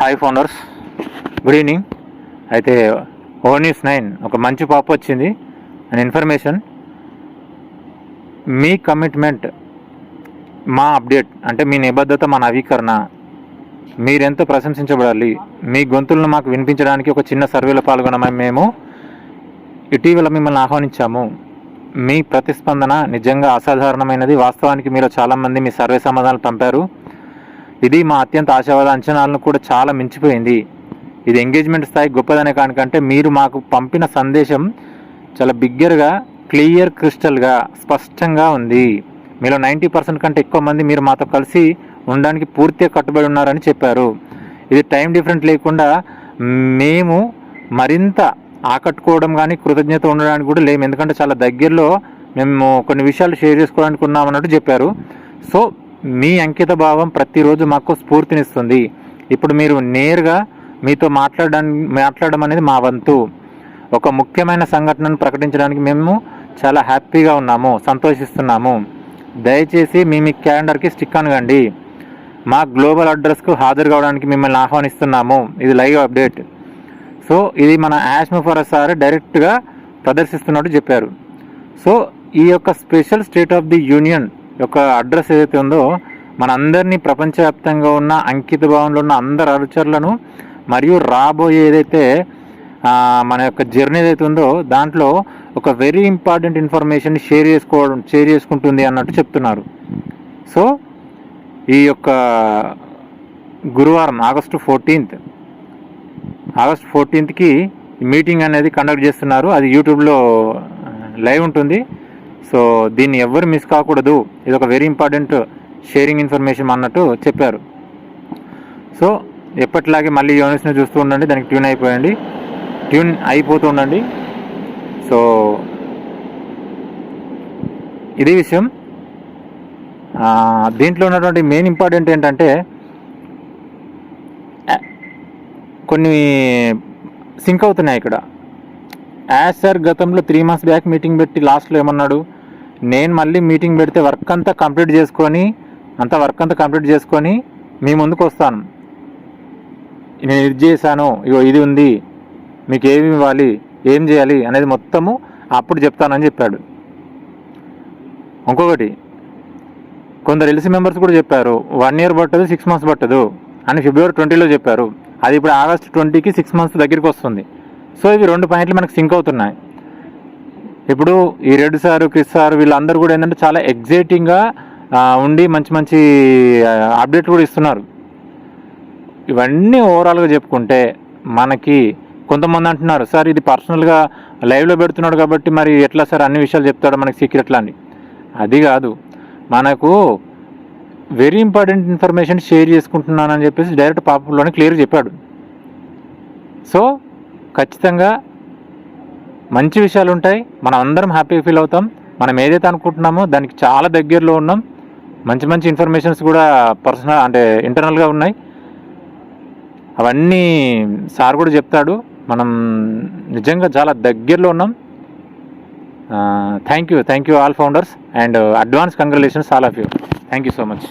Hi founders good evening అయితే ఓ news nine. ఒక మంచి పాప వచ్చింది. అండ్ ఇన్ఫర్మేషన్ మీ కమిట్మెంట్ మా అప్డేట్ అంటే మీ నిబద్ధత మా నవీకరణ మీరెంతో ప్రశంసించబడాలి మీ గొంతులను మాకు వినిపించడానికి ఒక చిన్న సర్వేలో పాల్గొనమని మేము? ఇటీవల మిమ్మల్ని ఆహ్వానించాము. మీ ప్రతిస్పందన నిజంగా అసాధారణమైనది. వాస్తవానికి మీలో చాలామంది మీ సర్వే సమాధానాలు పంపారు. ఇది మా అత్యంత ఆశావాద అంచనాలను కూడా చాలా మించిపోయింది. ఇది ఎంగేజ్మెంట్ స్థాయి గొప్పదనే కానికంటే మీరు మాకు పంపిన సందేశం చాలా బిగ్గర్గా క్లియర్ క్రిస్టల్గా స్పష్టంగా ఉంది. మీలో నైంటీ పర్సెంట్ కంటే ఎక్కువ మంది మీరు మాతో కలిసి ఉండడానికి పూర్తిగా కట్టుబడి ఉన్నారని చెప్పారు. ఇది టైం డిఫరెంట్ లేకుండా మేము మరింత ఆకట్టుకోవడం కానీ కృతజ్ఞత ఉండడానికి కూడా లేము. ఎందుకంటే చాలా దగ్గరలో మేము కొన్ని విషయాలు షేర్ చేసుకోవడానికి ఉన్నామన్నట్టు చెప్పారు. సో మీ అంకిత భావం ప్రతిరోజు మాకు స్ఫూర్తినిస్తుంది. ఇప్పుడు మీరు నేరుగా మీతో మాట్లాడడం మాట్లాడడం అనేది మా వంతు. ఒక ముఖ్యమైన సంఘటనను ప్రకటించడానికి మేము చాలా హ్యాపీగా ఉన్నాము సంతోషిస్తున్నాము. దయచేసి మీ మీ క్యాలెండర్కి స్టిక్ అనగండి మా గ్లోబల్ అడ్రస్కు హాజరు కావడానికి మిమ్మల్ని ఆహ్వానిస్తున్నాము. ఇది లైవ్ అప్డేట్. సో ఇది మన యాష్మఫరస్ సార్ డైరెక్ట్గా ప్రదర్శిస్తున్నట్టు చెప్పారు. సో ఈ యొక్క special state of the union యొక్క అడ్రస్ ఏదైతే ఉందో మనందరినీ ప్రపంచవ్యాప్తంగా ఉన్న అంకిత భావంలో ఉన్న అందరు అనుచరులను మరియు రాబోయే ఏదైతే మన యొక్క జర్నీ ఏదైతే ఉందో దాంట్లో ఒక వెరీ ఇంపార్టెంట్ ఇన్ఫర్మేషన్ షేర్ చేసుకోవడం షేర్ చేసుకుంటుంది అన్నట్టు చెప్తున్నారు. సో ఈ యొక్క గురువారం ఆగస్టు ఫోర్టీన్త్ ఆగస్ట్ ఫోర్టీన్త్కి మీటింగ్ అనేది కండక్ట్ చేస్తున్నారు. అది యూట్యూబ్లో లైవ్ ఉంటుంది. సో దీన్ని ఎవ్వరు మిస్ కాకూడదు. ఇది ఒక వెరీ ఇంపార్టెంట్ షేరింగ్ ఇన్ఫర్మేషన్ అన్నట్టు చెప్పారు. సో ఎప్పటిలాగే మళ్ళీ యూనిట్స్ని చూస్తూ ఉండండి దానికి ట్యూన్ అయిపోయండి. ట్యూన్ అయిపోతూ ఉండండి. సో ఇది విషయం. దీంట్లో ఉన్నటువంటి మెయిన్ ఇంపార్టెంట్ ఏంటంటే కొన్ని సింక్ అవుతున్నాయి ఇక్కడ. యాజ్ సార్ గతంలో త్రీ మంత్స్ బ్యాక్ మీటింగ్ పెట్టి లాస్ట్లో ఏమన్నాడు? నేను మళ్ళీ మీటింగ్ పెడితే వర్క్ అంతా కంప్లీట్ చేసుకొని అంతా వర్క్ అంతా కంప్లీట్ చేసుకొని మీ ముందుకు వస్తాను. నేను ఇది చేశాను ఇగో ఇది ఉంది మీకు ఏమి ఇవ్వాలి ఏం చేయాలి అనేది మొత్తము అప్పుడు చెప్తానని చెప్పాడు. ఇంకొకటి కొందరు ఎల్సీ మెంబర్స్ కూడా చెప్పారు వన్ ఇయర్ పట్టదు సిక్స్ మంత్స్ పట్టదు అని ఫిబ్రవరి ట్వంటీలో చెప్పారు. అది ఇప్పుడు ఆగస్ట్ ట్వంటీకి సిక్స్ మంత్స్ దగ్గరికి వస్తుంది. సో ఇవి రెండు పాయింట్లు మనకు సింక్ అవుతున్నాయి. ఇప్పుడు ఈ రెడ్ సార్ క్రిస్ సార్ వీళ్ళందరూ కూడా ఏంటంటే చాలా ఎగ్జైటింగ్గా ఉండి మంచి మంచి అప్డేట్ కూడా ఇస్తున్నారు. ఇవన్నీ ఓవరాల్గా చెప్పుకుంటే మనకి కొంతమంది అంటున్నారు సార్ ఇది పర్సనల్గా లైవ్లో పెడుతున్నాడు కాబట్టి మరి ఎట్లా సార్ అన్ని విషయాలు చెప్తాడు? మనకి సీక్రెట్లా అని. అది కాదు. మనకు వెరీ ఇంపార్టెంట్ ఇన్ఫర్మేషన్ షేర్ చేసుకుంటున్నానని చెప్పేసి డైరెక్ట్ పాపంలోనే క్లియర్ చెప్పాడు. సో ఖచ్చితంగా మంచి విషయాలు ఉంటాయి మనం అందరం హ్యాపీగా ఫీల్ అవుతాం. మనం ఏదైతే అనుకుంటున్నామో దానికి చాలా దగ్గరలో ఉన్నాం. మంచి మంచి ఇన్ఫర్మేషన్స్ కూడా పర్సనల్ అంటే ఇంటర్నల్గా ఉన్నాయి. అవన్నీ సార్ కూడా చెప్తాడు. మనం నిజంగా చాలా దగ్గరలో ఉన్నాం. Thank you thank you all founders and advance congratulations all of you thank you so much